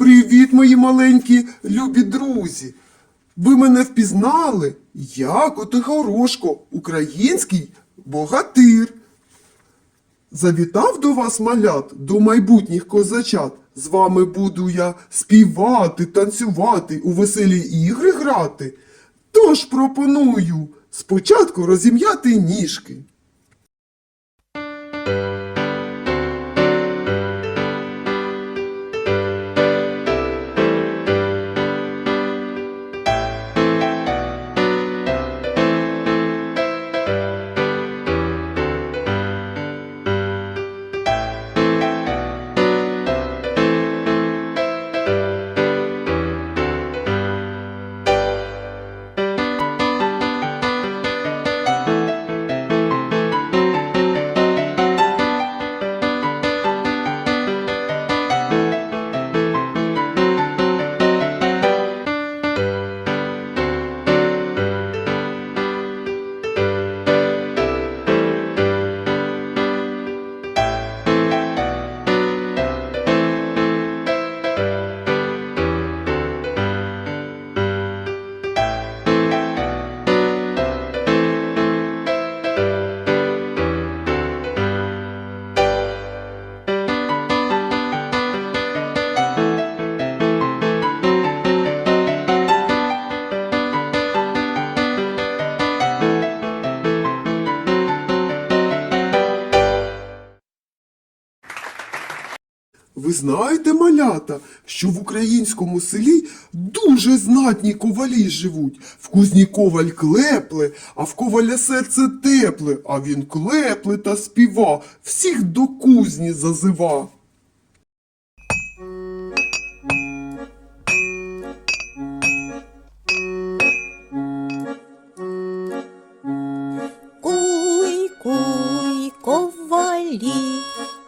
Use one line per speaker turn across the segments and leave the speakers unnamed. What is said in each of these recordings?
Привіт, мої маленькі любі друзі! Ви мене впізнали? Я Котигорошко, український богатир. Завітав до вас малят, до майбутніх козачат. З вами буду я співати, танцювати, у веселі ігри грати. Тож пропоную спочатку розім'яти ніжки. Ви знаєте, малята, що в українському селі дуже знатні ковалі живуть. В кузні коваль клепле, а в коваля серце тепле, а він клепле та співа, всіх до кузні зазива.
Куй, куй, ковалі,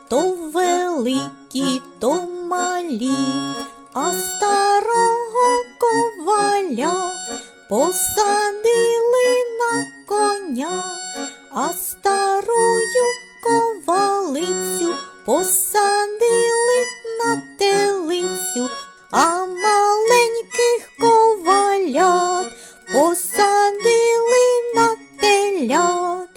то великі, посадили на телицю, а маленьких ковалят посадили на телят.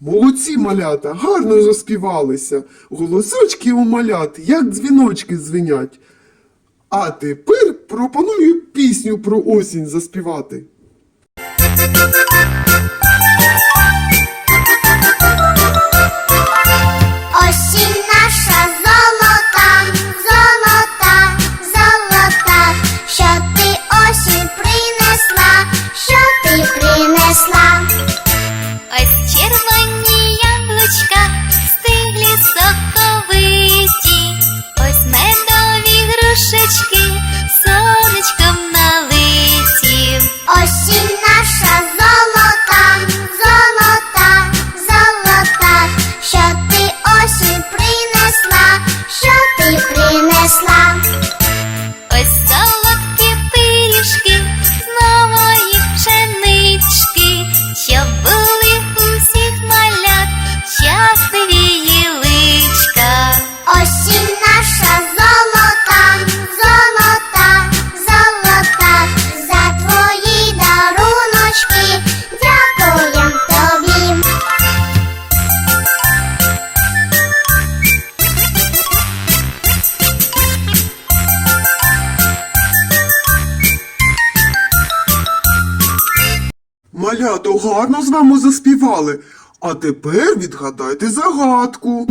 Молодці малята, гарно заспівалися. Голосочки у малят, як дзвіночки дзвенять. А тепер пропоную пісню про осінь заспівати. Гарно з вами заспівали. А тепер відгадайте загадку.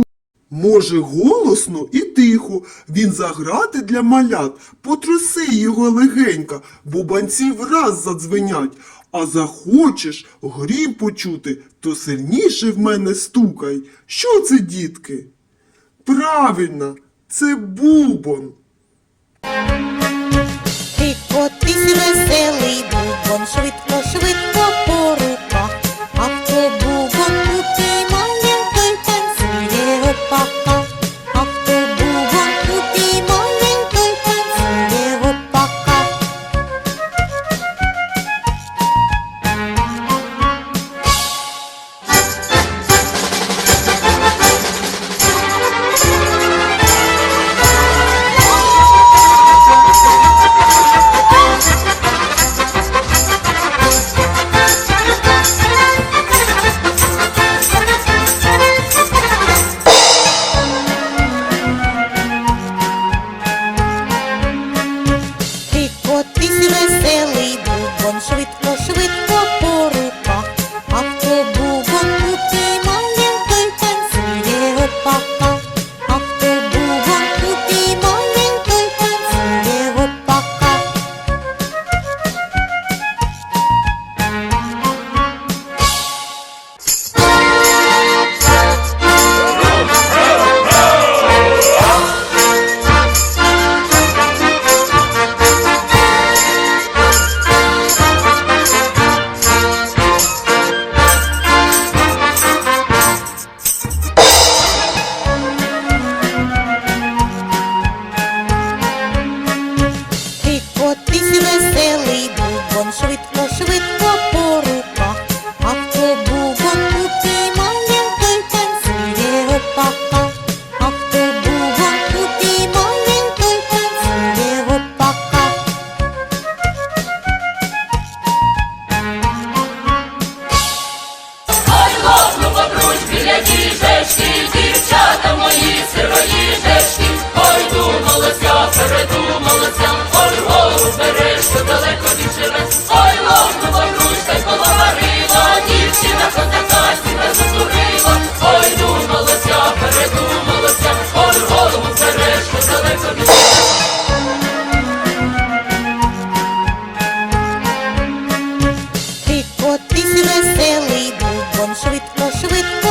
Може, голосно і тихо він заграти для малят, потруси його легенько, бубанці враз задзвенять. А захочеш грім почути, то сильніше в мене стукай. Що це, дітки? Правильно, це бубон.
Ти котись веселий бубон, швидко, швидко по кожну попручки, які
жешки, дівчата мої сирові жешки, ой думалася, передумалася, ой гору береш, що від живе, ой ловну попручка й
Shavit, Shavit, Shavit.